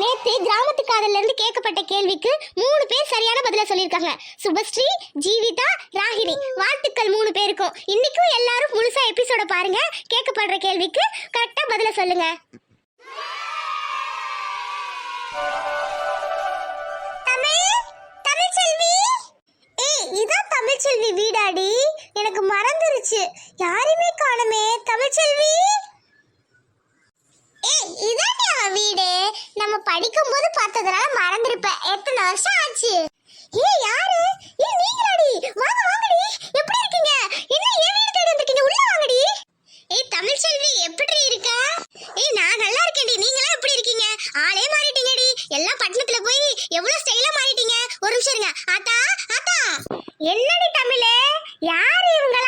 நேத்து கிராமத்து காதல்ல இருந்து கேட்கப்பட்ட கேள்விக்கு மூணு பேர் சரியான பதில சொல்லியிருக்காங்க. சுபஸ்ரீ ஜீவிதா ராகினி. வாழ்த்துக்கள் மூணு பேருக்கும். இன்னைக்கும் எல்லாரும் முழுசா எபிசோட பாருங்க. கேட்கப்படுற கேள்விக்கு கரெக்டா பதில சொல்லுங்க. தமிழ்? தமிழ்ச்செல்வி இதான் தமிழ்ச்செல்வி வீடாடி. எனக்கு மறந்துருச்சு. யாருமே காணுமே தமிழ்ச்செல்வி ஏ இதாண்டி வீடு. நம்ம படிக்கும்போது பார்த்ததுனால மறந்துருப்ப எத்தனை வருஷம் ஆச்சு? ஏ யாரு? ஏ நீங்களாடி. வாங்க வாங்கடி. எப்படி இருக்கீங்க? என்ன என் வீடு தேடி வந்திருக்கீங்க? உள்ள வாங்கடி. ஏய் தமிழ்ச்செல்வி எப்படி இருக்க? ஏய் நான் நல்லா இருக்கேன்டி. நீங்களாம் எப்படி இருக்கீங்க? ஆளே மாறிட்டீங்கடி. எல்லாம் பட்டணத்துல போய் எவ்வளவு ஸ்டைலா மாறிட்டீங்க? ஒரு நிமிஷம் இருங்க. ஆத்தா ஆத்தா. என்னடி தமிழே? யார் இவங்களா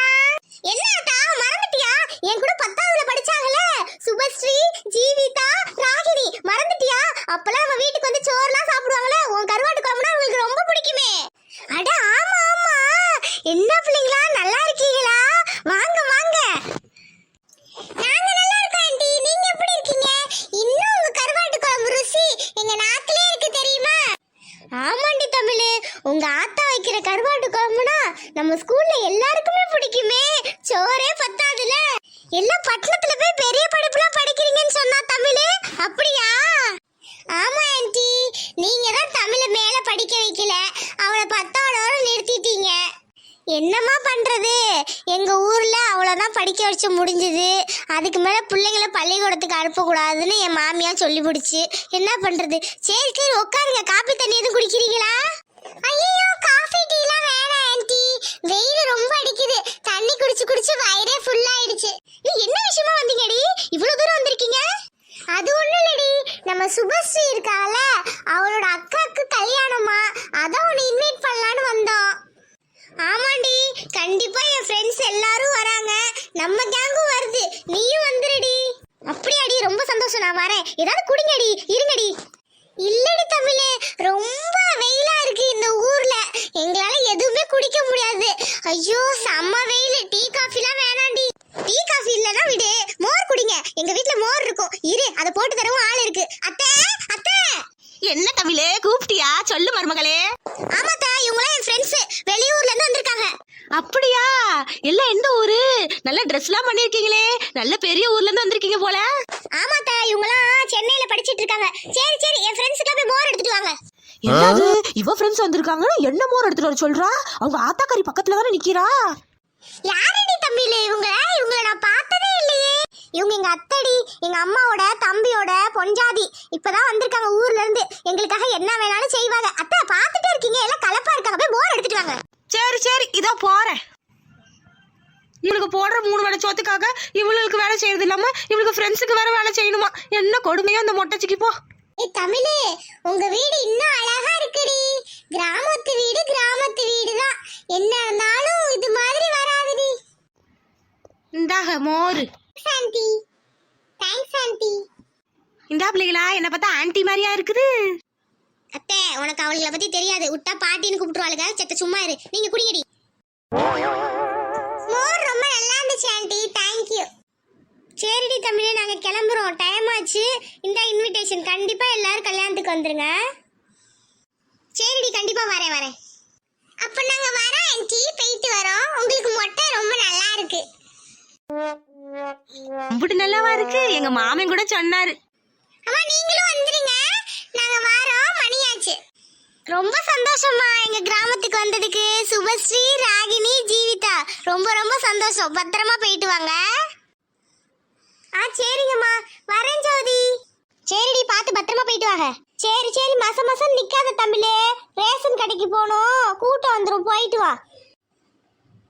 என்ன ஆத்தா மறந்துட்டியா என் கூட பத்தாவதுல படிச்சாங்கல்ல சுபஸ்ரீ ஜீவிதா ராகினி மறந்துட்டியா அப்பலாம் நம்ம வீட்டுக்கு வந்து சோறுலாம் சாப்பிடுவாங்கல்ல உன் கருவாட்டு குழம்புனா உங்களுக்கு ரொம்ப பிடிக்குமே அட ஆமா ஆமா என்ன பிள்ளைங்களா நல்லா இருக்கீங்களா வாங்க வாங்க நாங்க நல்லா இருக்கோம் ஆண்டி நீங்க எப்படி இருக்கீங்க இன்னும் உங்க கருவாட்டு குழம்பு ருசி எங்க நாக்கிலே இருக்கு தெரியுமா ஆமாண்டி தமிழ் உங்க ஆத்தா வைக்கிற கருவாட்டு குழம்புனா நம்ம ஸ்கூல்ல எல்லாருக்குமே பிடிக்குமே. சோறே பத்தாதுல. எல்லாம் பட்டணத்துல போய் பெரிய படிப்புலாம் படிக்கிறீங்கன்னு சொன்னா தமிழ்? அப்படியா? ஆமா ஆண்டி. நீங்க தான் தமிழ மேல படிக்க வைக்கல. அவளை பத்தாவதோட நிறுத்திட்டீங்க. என்னம்மா பண்றது? எங்க ஊர்ல அவ்வளோதான் படிக்க வச்சு முடிஞ்சது. அதுக்கு மேல பிள்ளைங்களை பள்ளிக்கூடத்துக்கு அனுப்பக்கூடாதுன்னு என் மாமியா சொல்லி பிடிச்சி என்ன பண்றது? சரி சரி உட்காருங்க. காப்பி தண்ணி எதுவும் குடிக்கிறீங்களா? ஐயோ காஃபி டீலாம் வேணாம் ஆன்ட்டி வெயில் ரொம்ப அடிக்குது. தண்ணி குடிச்சு குடிச்சு வயிறே ஃபுல் ஆயிடுச்சு. நீ என்ன விஷயமா வந்தீங்கடி? இவ்வளவு தூரம் வந்திருக்கீங்க? அது ஒண்ணும் இல்லடி. நம்ம சுபஸ்ரீ இருக்கால அவளோட அக்காக்கு கல்யாணமா. அதான் உன்னை இன்வைட் பண்ணலான்னு வந்தோம். ஆமாண்டி கண்டிப்பா என் ஃப்ரெண்ட்ஸ் எல்லாரும் வராங்க. நம்ம கேங்கும் வருது. நீயும் வந்துருடி. அப்படியாடி ரொம்ப சந்தோஷம். நான் வரேன். ஏதாவது குடிங்கடி இருங்கடி. இல்லடி தமிழே ரொம்ப வெயிலா இருக்கு இந்த ஊர்ல. எங்களால எதுவுமே குடிக்க முடியாது. ஐயோ செம்ம வெயில். டீ காஃபிலாம் வேணாண்டி. டீ காஃபி இல்லனா விடு. மோர் குடிங்க. எங்க வீட்ல மோர் இருக்கும். இரு அதை போட்டு தரவும் ஆள் இருக்கு. அத்தை அத்தை! என்ன தமிழே கூப்பிட்டியா? சொல்லு மருமகளே. ஆமாத்தா இவங்களாம் என் ஃப்ரெண்ட்ஸ் வெளியூர்ல இருந்து வந்திருக்காங்க அப்படியா? எல்லாம் எந்த ஊரு? நல்ல ட்ரெஸ்லாம் பண்ணிருக்கீங்களே. நல்ல பெரிய ஊர்ல இருந்து வந்திருக்கீங்க போல. ஆமாத்தா இவங்களாம் சென்னையில படிச்சிட்டு இருக்காங்க. சரி சரி என் ஃப்ரெண்ட்ஸுக்கு போய் மோர் எடுத்துட்டு வாங்க. என்னது? இவ ஃப்ரெண்ட்ஸ் வந்திருக்காங்கன்னு என்ன மோர் எடுத்துட்டு வர சொல்றா? அவங்க ஆத்தாக்காரி பக்கத்துல தானே நிக்கிறா? யாரடி தம்பில இவங்க? இவங்கள நான் பார்த்ததே இல்லையே. இவங்க எங்க அத்தடி எங்க அம்மாவோட தம்பியோட பொஞ்சாதி இப்பதான் வந்திருக்காங்க ஊர்ல இருந்து. எங்களுக்காக என்ன வேணாலும் செய்வாங்க. அத்தை பார்த்துட்டே இருக்கீங்க. எல்லாம் கலப்பா இருக்காங்க. போய் மோர் எடுத்துட்டு வாங்க. சரி சரி இதோ போறேன். இவளுக்கு போடுற மூணு வேலை சோத்துக்காக இவளுக்கு வேலை செய்யறது இல்லாம இவளுக்கு ஃப்ரெண்ட்ஸுக்கு வேற வேலை செய்யணுமா? என்ன கொடுமையோ அந்த மொட்டைச்சிக்கு போ. ஏய் தமிழே உங்க வீடு இன்னும் அழகா இருக்குடி. கிராமத்து வீடு கிராமத்து வீடு தான் என்ன இருந்தாலும் இது மாதிரி வராதுடி. இந்தாக மோர். ஆண்டி தேங்க்ஸ் ஆண்டி இந்தா பிள்ளைகளா என்ன பார்த்தா ஆன்ட்டி மாதிரியா இருக்குது. அத்தை உனக்கு அவளுகளை பத்தி தெரியாது. விட்டா பாட்டின்னு கூப்பிட்டுருவாளுங்க செத்த சும்மா இரு. நீங்க குடிங்கடி. மோர் ரொம்ப நல்லா இருந்துச்சு ஆண்டி. தேங்க்யூ சரிடி தமிழே நாங்க கிளம்புறோம். டைம் ஆச்சு. இந்த இன்விடேஷன் கண்டிப்பா எல்லாரும் கல்யாணத்துக்கு வந்துருங்க. சரிடி கண்டிப்பா வரேன் வரேன். அப்ப நாங்க வரோம் ஆண்டி. போயிட்டு வரோம். உங்களுக்கு மொட்டை ரொம்ப நல்லா இருக்கு. அப்படி நல்லாவா இருக்கு? எங்க மாமன் கூட சொன்னாரு. அம்மா நீங்களும் வந்துருங்க. நாங்க வரோம். ரொம்ப சந்தோஷமா எங்க கிராமத்துக்கு வந்ததுக்கு சுபஸ்ரீ ராகினி ஜீவிதா. ரொம்ப ரொம்ப சந்தோஷம். பத்திரமா போயிட்டு வாங்க. ஆ சரிங்கம்மா. வரேன் ஜோதி. சரிடி பார்த்து பத்திரமா போயிட்டு வாங்க. சரி சரி மச மசம் நிக்காத தம்பிலே ரேஷன் கடைக்கு போகணும். கூட்டம் வந்துடும் போயிட்டு வா.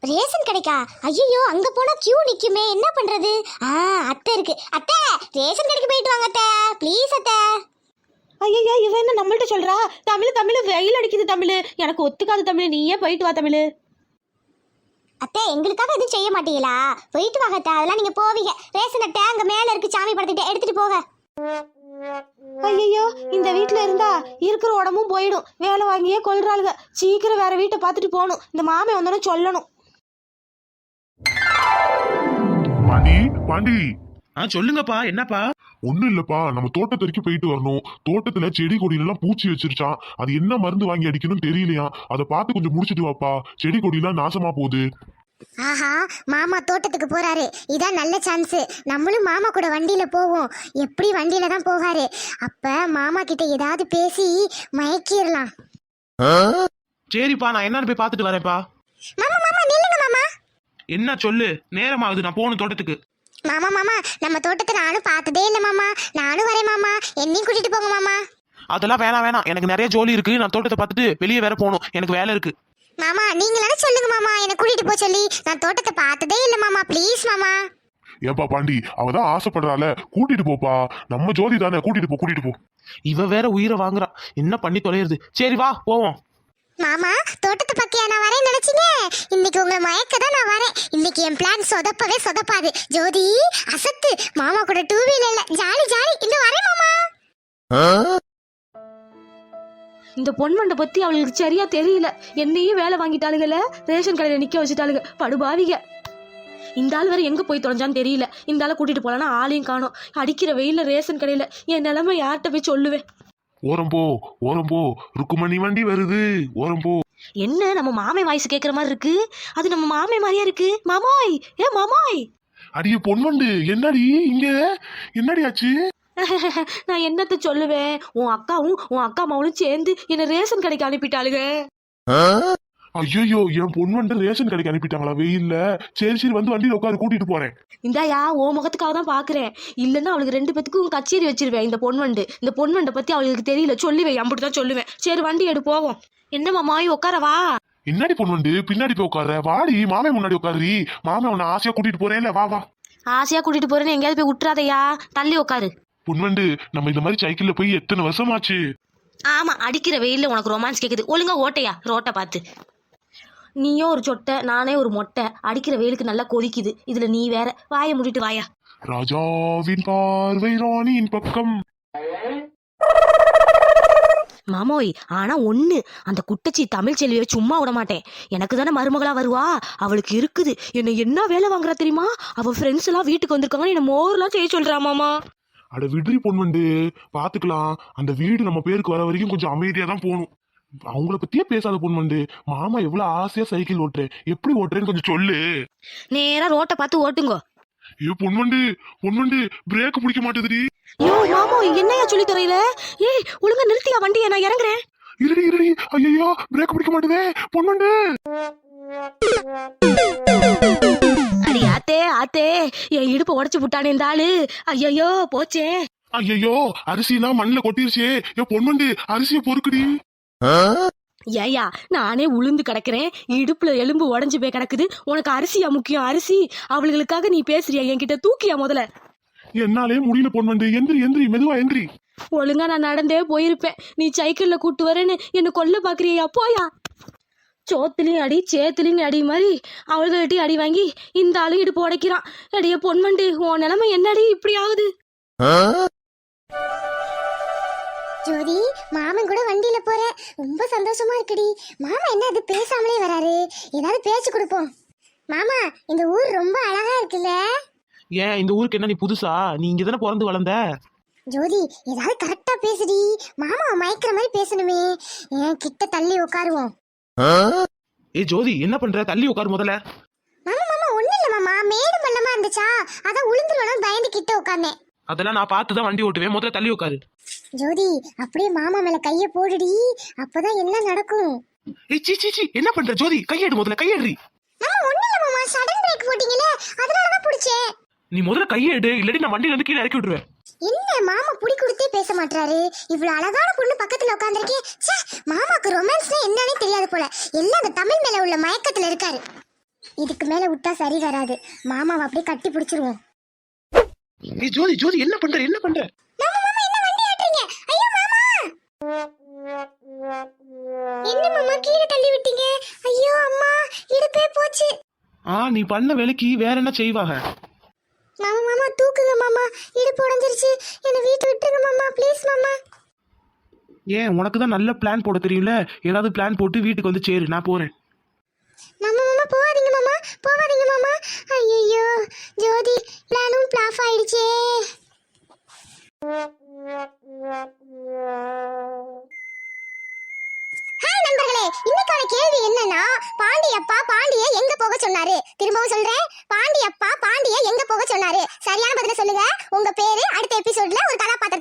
ரேஷன் கடைக்கா? ஐயோ அங்க போனா கியூ நிக்குமே. என்ன பண்றது? ஆ அத்தை இருக்கு. அத்தை ரேஷன் கடைக்கு போயிட்டு வாங்க அத்தை. ப்ளீஸ் அத்தை. ஐயா இவன் என்ன நம்மள்ட்ட சொல்றா? தமிழ் தமிழ் வெயில் அடிக்குது தமிழ். எனக்கு ஒத்துக்காது தமிழ். நீயே போயிட்டு வா தமிழ். அத்தை எங்களுக்காக எதுவும் செய்ய மாட்டீங்களா? போயிட்டு வாங்க அத்தை. அதெல்லாம் நீங்க போவீங்க. ரேஷன் அட்டை அங்க மேல இருக்கு. சாமி படத்துக்கிட்ட எடுத்துட்டு போக ஐயோ இந்த வீட்ல இருந்தா இருக்கிற உடம்பும் போயிடும். வேலை வாங்கியே கொள்றாளுங்க சீக்கிரம் வேற வீட்டை பார்த்துட்டு போகணும். இந்த மாமன் வந்தோடனே சொல்லணும். பாண்டி பாண்டி. ஆ சொல்லுங்கப்பா. என்னப்பா? ஒண்ணும் இல்லப்பா. நம்ம தோட்டத்து வரைக்கும் போயிட்டு வரணும். தோட்டத்துல செடி கொடியில எல்லாம் பூச்சி வச்சிருச்சான் அது என்ன மருந்து வாங்கி அடிக்கணும் தெரியலையா? அதை பார்த்து கொஞ்சம் முடிச்சிட்டு வாப்பா. செடி கொடியெல்லாம் நாசமா போகுது. ஆஹா மாமா தோட்டத்துக்கு போறாரு. இதான் நல்ல சான்ஸ் நம்மளும் மாமா கூட வண்டியில போவோம். எப்படி வண்டியில தான் போகாரு? அப்ப மாமா கிட்ட ஏதாவது பேசி மயக்கிடலாம் சரிப்பா நான் என்னன்னு போய் பார்த்துட்டு வரேன்ப்பா. மாமா மாமா நில்லுங்க மாமா. என்ன சொல்லு? நேரமாகுது நான் போகணும் தோட்டத்துக்கு. மாமா மாமா நம்ம தோட்டத்தை நானும் பார்த்ததே இல்லை மாமா. நானும் வரேன் மாமா. என்னையும் கூட்டிட்டு போங்க மாமா. அதெல்லாம் வேணாம் வேணாம். எனக்கு நிறைய ஜோலி இருக்கு. நான் தோட்டத்தை பார்த்துட்டு வெளியே வேற போகணும். எனக்கு வேலை இருக்கு. மாமா நீங்களான சொல்லுங்க மாமா. என்னை கூட்டிட்டு போக சொல்லி. நான் தோட்டத்தை பார்த்ததே இல்லை மாமா. ப்ளீஸ் மாமா. ஏப்பா பாண்டி அவதான் ஆசைப்படுறால கூட்டிட்டு போப்பா. நம்ம ஜோதி தானே. கூட்டிட்டு போ கூட்டிட்டு போ. இவ வேற உயிரை வாங்குறா. என்ன பண்ணி தொலையுறது? சரி வா போவோம். மாமா தோட்டத்தை பத்தியா நான் வரேன் நினைச்சீங்க? இன்னைக்கு உங்களை மயக்க தான் நான் வரேன். இன்னைக்கு என் பிளான் சொதப்பவே சொதப்பாது. ஜோதி அசத்து. மாமா கூட டூ வீலர்ல ஜாலி ஜாலி. இந்த வரேன் மாமா. இந்த பொன்மண்டை பத்தி அவளுக்கு சரியா தெரியல. என்னையும் வேலை வாங்கிட்டாளுகல ரேஷன் கடையில நிக்க வச்சுட்டாளுங்க படுபாவிக. இந்த ஆள் வேற எங்க போய் தொலைஞ்சான்னு தெரியல. இந்த ஆளை கூட்டிட்டு போலான்னா ஆளையும் காணோம். அடிக்கிற வெயில்ல ரேஷன் கடையில என் நிலைமை யார்கிட்ட போய் சொல்லுவேன்? ஓரம் போ ஓரம் போ. ருக்குமணி வண்டி வருது. ஓரம் போ. என்ன நம்ம மாமே வாய்ஸ் கேக்குற மாதிரி இருக்கு? அது நம்ம மாமே மாதிரியா இருக்கு? மாமோய் ஏ மாமோய். அடியே பொன்வண்டு என்னடி இங்க? என்னடி ஆச்சு? நான் என்னத்த சொல்லுவேன்? உன் அக்காவும் உன் அக்கா மாவளும் சேர்ந்து என்ன ரேஷன் கடைக்கு அனுப்பிட்டாளுங்க. ஐயோ என் பொன்வண்டு ரேஷன் கடைக்கு அனுப்பிட்டாங்களா? வெயில்ல. சரி சரி வந்து வண்டியில உட்காரு கூட்டிட்டு போறேன். இந்தாயா ஓ முகத்துக்காக தான் பாக்குறேன். இல்லைன்னா அவளுக்கு ரெண்டு பேத்துக்கும் கச்சேரி வச்சிருவேன் இந்த பொன்வண்டு இந்த பொன்வண்டை பத்தி அவளுக்கு தெரியல. சொல்லுவேன் அம்பிட்டு தான் சொல்லுவேன். சரி வண்டி எடு போவோம். என்ன மாமாய் உட்காரவா என்னடி பொன்வண்டு பின்னாடி போய் உட்கார. வாடி மாமே முன்னாடி உட்காருடி. மாமே உன்னை ஆசையா கூட்டிட்டு போறேன்ல வா வா. ஆசையா கூட்டிட்டு போறேன்னு எங்கேயாவது போய் விட்டுறாதையா தள்ளி உட்காரு. பொன்வண்டு நம்ம இந்த மாதிரி சைக்கிள்ல போய் எத்தனை வருஷம் ஆச்சு ஆமா அடிக்கிற வெயில்ல உனக்கு ரொமான்ஸ் கேக்குது. ஒழுங்கா ஓட்டையா? ரோட்டை பார்த்து. நீயும் ஒரு சொட்டை நானே ஒரு மொட்டை. அடிக்கிற வெயிலுக்கு நல்லா கொதிக்குது. இதுல நீ வேற. வாயை மூடிட்டு வாயா. ராஜாவின் பார்வை ராணியின் பக்கம். மாமோய் ஆனா ஒண்ணு. அந்த குட்டச்சி தமிழ் செல்வியை சும்மா விட மாட்டேன். எனக்கு தானே மருமகளா வருவா. அவளுக்கு இருக்குது. என்ன என்ன வேலை வாங்குறா தெரியுமா? அவ ஃப்ரெண்ட்ஸ் எல்லாம் வீட்டுக்கு வந்திருக்காங்க என்ன மோர்லாம் செய்ய சொல்றா மாமா. அட விட்ரி பொன்வண்டு. பாத்துக்கலாம். அந்த வீடு நம்ம பேருக்கு வர வரைக்கும் கொஞ்சம் அமைதியா தான் போகணும். அவங்கள பத்தியே பேசாத பொன்வண்டு மாமா எவ்வளவு ஆசையா சைக்கிள் ஓட்டுறேன் எப்படி ஓட்டுறேன்னு கொஞ்சம் சொல்லு. நேரா ரோட்டை பார்த்து ஓட்டுங்க. ஏ பொன்வண்டு பொன்வண்டு பிரேக் பிடிக்க மாட்டேதுடி. ஐயோ மாமோ என்னையா சொல்லி தரையில ஏய் ஒழுங்கா நிறுத்தியா வண்டியை நான் இறங்குறேன். இருடி இருடி. ஐயோ பிரேக் பிடிக்க மாட்டேதே பொன்வண்டு அடி ஆத்தே ஆத்தே என் இடுப்பை உடைச்சு விட்டானே இந்த ஆளு. ஐயோ போச்சே. ஐயோ அரிசினா மண்ணுல கொட்டிருச்சே. ஏ பொன்வண்டு அரிசியை பொறுக்குடி. ஏயா நானே உளுந்து கிடக்குறேன். இடுப்புல எலும்பு உடஞ்சு போய் கிடக்குது. உனக்கு அரிசியா முக்கியம்? அரிசி. அவளுகளுக்காக நீ பேசுறியா? என்கிட்ட தூக்கியா முதல்ல? என்னாலே முடியல பொன்வண்டு. எந்திரி எந்திரி மெதுவா எந்திரி. ஒழுங்கா நான் நடந்தே போயிருப்பேன். நீ சைக்கிள்ல கூட்டு வரேன்னு என்ன கொல்ல பாக்குறியா? போயா. சோத்துலயும் அடி சேத்துலயும் அடி மாதிரி அவள்கிட்டயும் அடி வாங்கி இந்த ஆளு இடுப்பு உடைக்கிறான். அடிய பொன்மண்டு உன் நிலைமை என்னடி? இப்படி ஆகுது? ஜோதி மாமன் கூட வண்டியில போற. ரொம்ப சந்தோஷமா இருக்குடி. மாமா என்ன அது பேசாமலே வராரு? ஏதாவது பேச்சு கொடுப்போம். மாமா இந்த ஊர் ரொம்ப அழகா இருக்குல்ல? ஏன் இந்த ஊருக்கு என்ன நீ புதுசா? நீ இங்க தானே பிறந்து வளர்ந்த? ஜோதி ஏதாவது கரெக்டா பேசுடி. மாமா மயக்கிற மாதிரி பேசணுமே. ஏன் கிட்ட தள்ளி உட்காருவோம். ஏ ஜோதி என்ன பண்ற? தள்ளி உட்காரு முதல்ல. மாமா மாமா ஒண்ணு இல்ல மாமா. மேடு மல்லமா இருந்துச்சா? அதான் உளுந்துருவனும் பயந்து கிட்ட உட்கார்ந்தேன். அதெல்லாம் நான் பார்த்து தான் வண்டி ஓட்டுவேன். முதல்ல தள்ளி உட்காரு. ஜோதி அப்படியே மாமா மேல கைய போடுடி. அப்பதான் எல்லாம் நடக்கும்? ஏய் சீ சீ சீ என்ன பண்ற ஜோதி? கையெடு முதல்ல கையெடு மாமா ஒண்ணு இல்ல மாமா சடன் பிரேக் போட்டீங்களே அதனாலதான் பிடிச்சேன் நீ முதல்ல கையெடு இல்லாட்டி நான் வண்டியில இருந்து கீழே இறக்கி விட்டுருவேன். என்ன மாமா புடி கொடுத்தே பேச மாட்டாரு இவ்வளவு அழகான பொண்ணு பக்கத்துல உட்காந்துருக்கேன் ச்சே மாமாக்கு ரொமான்ஸ்னா என்னன்னே தெரியாது போல. எல்லாம் அந்த தமிழ் மேல உள்ள மயக்கத்துல இருக்காரு. இதுக்கு மேல விட்டா சரி வராது. மாமாவை அப்படியே கட்டி பிடிச்சிருவோம். ஏய் ஜோதி ஜோதி என்ன பண்ற? என்ன பண்ற? மாமா என்ன மாமா கீழே தள்ளி விட்டீங்க? ஐயோ அம்மா இடுப்பே போச்சு. ஆ நீ பண்ண வேலைக்கு வேற என்ன செய்வாங்க மாமா மாமா தூக்குங்க மாமா. இடுப்பு உடைஞ்சிருச்சு. என்ன வீட்டு விட்டுருங்க மாமா ப்ளீஸ் மாமா. ஏன் உனக்கு தான் நல்ல பிளான் போட தெரியும்ல? ஏதாவது பிளான் போட்டு வீட்டுக்கு வந்து சேரு நான் போறேன். மாமா மாமா போகாதீங்க மாமா போகாதீங்க மாமா. ஐயோ ஜோதி பிளானும் பிளாஃப் ஆயிடுச்சே. பாண்டியப்பா பாண்டிய எங்க போக சொன்னாரு? திரும்பவும் சொல்றேன். பாண்டியப்பா பாண்டிய எங்க போக சொன்னாரு? சரியான பதில சொல்லுங்க. உங்க பேரு அடுத்த எபிசோட்ல ஒரு கதாபாத்திரம்